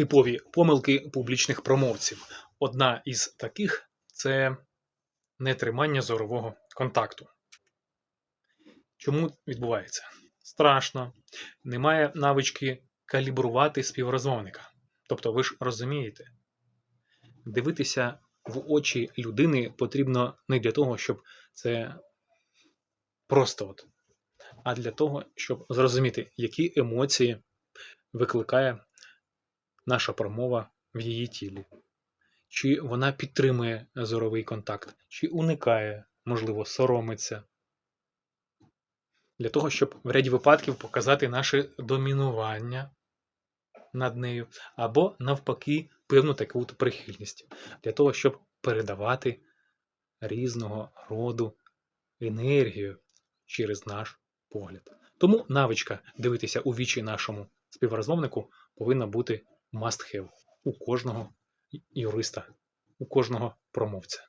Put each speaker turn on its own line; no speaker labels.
Типові помилки публічних промовців. Одна із таких це нетримання зорового контакту. Чому відбувається? Страшно, немає навички калібрувати співрозмовника. Тобто, ви ж розумієте, дивитися в очі людини потрібно не для того, щоб це просто от, а для того, щоб зрозуміти, які емоції викликає наша промова в її тілі. Чи вона підтримує зоровий контакт, чи уникає, можливо, соромиться. Для того, щоб в ряді випадків показати наше домінування над нею, або навпаки певну таку прихильність, для того, щоб передавати різного роду енергію через наш погляд. Тому навичка дивитися у вічі нашому співрозмовнику повинна бути must have у кожного юриста, у кожного промовця.